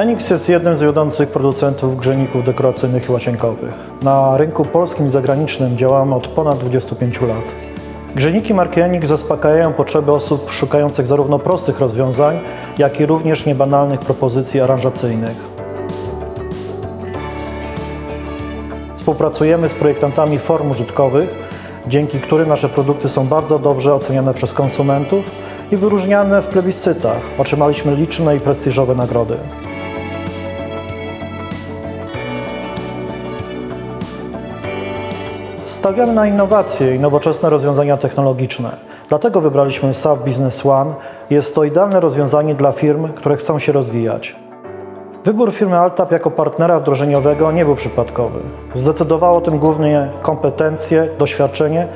Enix jest jednym z wiodących producentów grzejników dekoracyjnych i łazienkowych. Na rynku polskim i zagranicznym działamy od ponad 25 lat. Grzejniki marki Enix zaspokajają potrzeby osób szukających zarówno prostych rozwiązań, jak i również niebanalnych propozycji aranżacyjnych. Współpracujemy z projektantami form użytkowych, dzięki którym nasze produkty są bardzo dobrze oceniane przez konsumentów i wyróżniane w plebiscytach. Otrzymaliśmy liczne i prestiżowe nagrody. Stawiamy na innowacje i nowoczesne rozwiązania technologiczne. Dlatego wybraliśmy SAP Business One. Jest to idealne rozwiązanie dla firm, które chcą się rozwijać. Wybór firmy Altap jako partnera wdrożeniowego nie był przypadkowy. Zdecydowało o tym głównie kompetencje, doświadczenie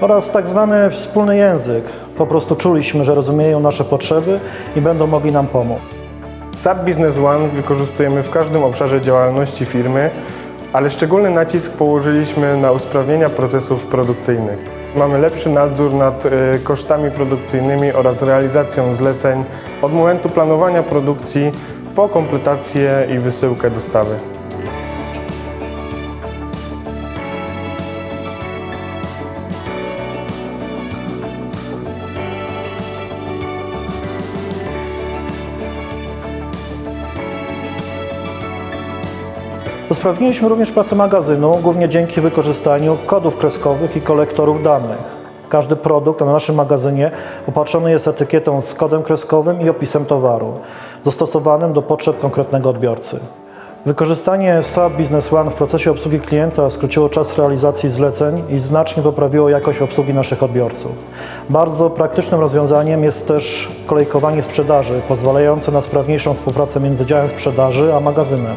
oraz tak zwany wspólny język. Po prostu czuliśmy, że rozumieją nasze potrzeby i będą mogli nam pomóc. SAP Business One wykorzystujemy w każdym obszarze działalności firmy, ale szczególny nacisk położyliśmy na usprawnienia procesów produkcyjnych. Mamy lepszy nadzór nad e, kosztami produkcyjnymi oraz realizacją zleceń od momentu planowania produkcji po kompletację i wysyłkę dostawy. Usprawniliśmy również pracę magazynu, głównie dzięki wykorzystaniu kodów kreskowych i kolektorów danych. Każdy produkt na naszym magazynie opatrzony jest etykietą z kodem kreskowym i opisem towaru, dostosowanym do potrzeb konkretnego odbiorcy. Wykorzystanie SAP Business One w procesie obsługi klienta skróciło czas realizacji zleceń i znacznie poprawiło jakość obsługi naszych odbiorców. Bardzo praktycznym rozwiązaniem jest też kolejkowanie sprzedaży, pozwalające na sprawniejszą współpracę między działem sprzedaży a magazynem.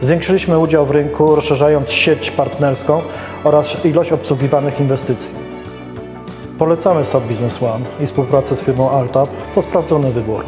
Zwiększyliśmy udział w rynku, rozszerzając sieć partnerską oraz ilość obsługiwanych inwestycji. Polecamy SAP Business One i współpracę z firmą Altap. To sprawdzony wybór.